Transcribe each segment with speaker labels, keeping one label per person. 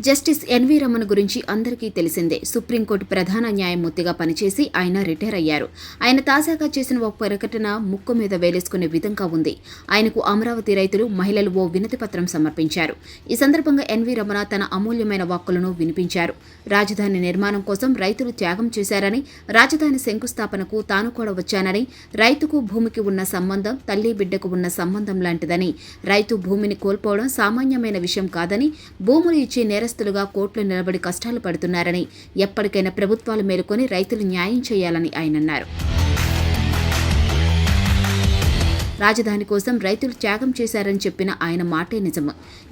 Speaker 1: Justice N V Ramana గురించి అందరికీ తెలిసిందే. సుప్రీంకోర్టు ప్రధాన న్యాయమూర్తిగా పనిచేసి ఆయన రిటైర్ అయ్యారు. ఆయన తాజాగా చేసిన ఒక ప్రకటన ముక్కు మీద వేలేసుకునే విధంగా ఉంది. ఆయనకు అమరావతి రైతులు మహిళలు ఓ వినతి పత్రం సమర్పించారు. ఈ సందర్భంగా ఎన్వి రమణ తన అమూల్యమైన వాక్కులను వినిపించారు. రాజధాని నిర్మాణం కోసం రైతులు త్యాగం చేశారని రాజధాని శంకుస్థాపనకు తాను కూడా వచ్చానని రైతుకు భూమికి ఉన్న సంబంధం తల్లి బిడ్డకు ఉన్న సంబంధం లాంటిదని రైతు భూమిని కోల్పోవడం సామాన్యమైన విషయం కాదని భూములు ఇచ్చే నేర నేరస్తులుగా కోర్టులో నిలబడి కష్టాలు పడుతున్నారని ఎప్పటికైనా ప్రభుత్వాలు మేలుకొని రైతులు న్యాయం చేయాలని ఆయన అన్నారు. రాజధాని కోసం రైతులు త్యాగం చేశారని చెప్పిన ఆయన మాటే నిజం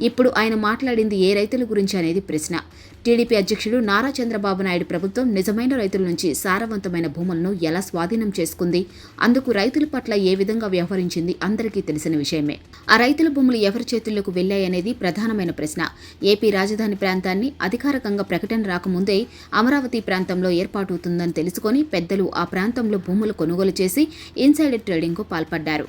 Speaker 1: ఇప్పుడు ఆయన మాట్లాడింది ఏ రైతుల గురించి అనేది ప్రశ్న. టీడీపీ అధ్యక్షుడు నారా చంద్రబాబు నాయుడు ప్రభుత్వం నిజమైన రైతుల నుంచి సారవంతమైన భూములను ఎలా స్వాధీనం చేసుకుంది? అందుకు రైతుల పట్ల ఏ విధంగా వ్యవహరించింది? అందరికీ తెలిసిన విషయమే. ఆ రైతుల భూములు ఎవరి చేతుల్లోకి వెళ్ళాయనేది ప్రధానమైన ప్రశ్న. ఏపీ రాజధాని ప్రాంతాన్ని అధికారికంగా ప్రకటన రాకముందే అమరావతి ప్రాంతంలో ఏర్పాటవుతుందని తెలుసుకొని పెద్దలు ఆ ప్రాంతంలో భూములు కొనుగోలు చేసి ఇన్సైడర్ ట్రేడింగ్కు పాల్పడ్డారు.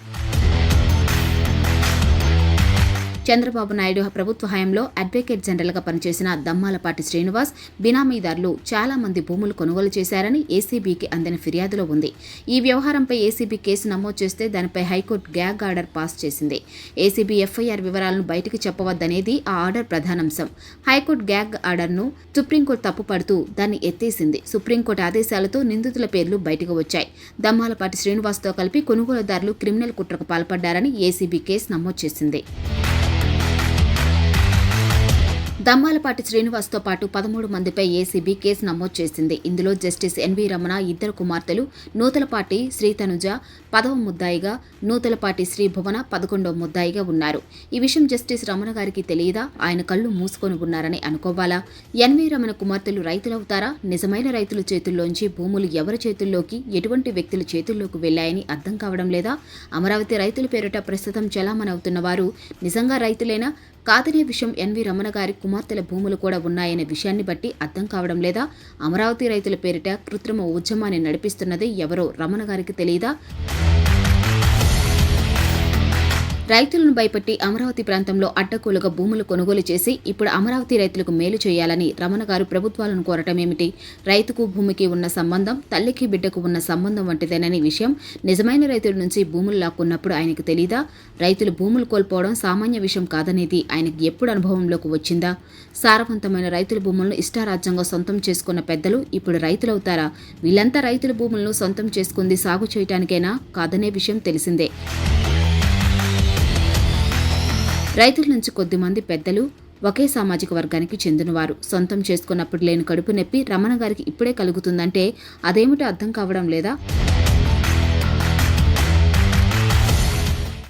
Speaker 1: చంద్రబాబు నాయుడు ప్రభుత్వ హయాంలో అడ్వకేట్ జనరల్గా పనిచేసిన దమ్మాలపాటి శ్రీనివాస్ బినామీదారులు చాలా మంది భూములు కొనుగోలు చేశారని ఏసీబీకి అందిన ఫిర్యాదులో ఉంది. ఈ వ్యవహారంపై ఏసీబీ కేసు నమోదు చేస్తే దానిపై high court gag order pass చేసింది. ఏసీబీ ఎఫ్ఐఆర్ వివరాలను బయటికి చెప్పవద్దనేది ఆ ఆర్డర్ ప్రధానాంశం. హైకోర్టు గ్యాగ్ ఆర్డర్ను సుప్రీంకోర్టు తప్పుపడుతూ దాన్ని ఎత్తేసింది. సుప్రీంకోర్టు ఆదేశాలతో నిందితుల పేర్లు బయటకు వచ్చాయి. దమ్మాలపాటి శ్రీనివాస్తో కలిపి కొనుగోలుదారులు క్రిమినల్ కుట్రకు పాల్పడ్డారని ఏసీబీ కేసు నమోదు చేసింది. దమ్మాలపాటి శ్రీనివాస్తో పాటు పదమూడు మందిపై ఏసీబీ కేసు నమోదు చేసింది. ఇందులో జస్టిస్ ఎన్వి రమణ ఇద్దరు కుమార్తెలు నూతలపాటి శ్రీతనుజ పదవ ముద్దాయిగా నూతలపాటి శ్రీ భువన పదకొండవ ముద్దాయిగా ఉన్నారు. ఈ విషయం జస్టిస్ రమణ గారికి తెలియదా? ఆయన కళ్ళు మూసుకొని ఉన్నారని అనుకోవాలా? ఎన్వి రమణ కుమార్తెలు రైతులవుతారా? నిజమైన రైతుల చేతుల్లోంచి భూములు ఎవరి చేతుల్లోకి ఎటువంటి వ్యక్తుల చేతుల్లోకి వెళ్ళాయని అర్థం కావడం లేదా? అమరావతి రైతుల పేరిట ప్రస్తుతం చలామణవుతున్న వారు నిజంగా రైతులేనా? కాదనే విషయం ఎన్వి రమణ గారి కుమార్తెల భూములు కూడా ఉన్నాయనే విషయాన్ని బట్టి అర్థం కావడం లేదా అమరావతి రైతుల పేరిట కృత్రిమ ఉద్యమాన్ని నడిపిస్తున్నది ఎవరో రమణ గారికి తెలియదా రైతులను భయపెట్టి అమరావతి ప్రాంతంలో అడ్డకూలుగా భూములు కొనుగోలు చేసి ఇప్పుడు అమరావతి రైతులకు మేలు చేయాలని రమణ గారు ప్రభుత్వాలను కోరటం ఏమిటి? రైతుకు భూమికి ఉన్న సంబంధం తల్లికి బిడ్డకు ఉన్న సంబంధం వంటిదేనని విషయం నిజమైన రైతుల నుంచి భూములు లాక్కున్నప్పుడు ఆయనకు తెలీదా? రైతులు భూములు కోల్పోవడం సామాన్య విషయం కాదనేది ఆయనకు ఎప్పుడు అనుభవంలోకి వచ్చిందా? సారవంతమైన రైతుల భూములను ఇష్టారాజ్యంగా సొంతం చేసుకున్న పెద్దలు ఇప్పుడు రైతులవుతారా? వీళ్ళంతా రైతుల భూములను సొంతం చేసుకుంది సాగు చేయటానికైనా? కాదనే విషయం తెలిసిందే. రైతుల నుంచి కొద్దిమంది పెద్దలు ఒకే సామాజిక వర్గానికి చెందినవారు. సొంతం చేసుకున్నప్పుడు లేని కడుపు నొప్పి రమణ గారికి ఇప్పుడే కలుగుతుందంటే అదేమిటో అర్థం కావడం లేదా?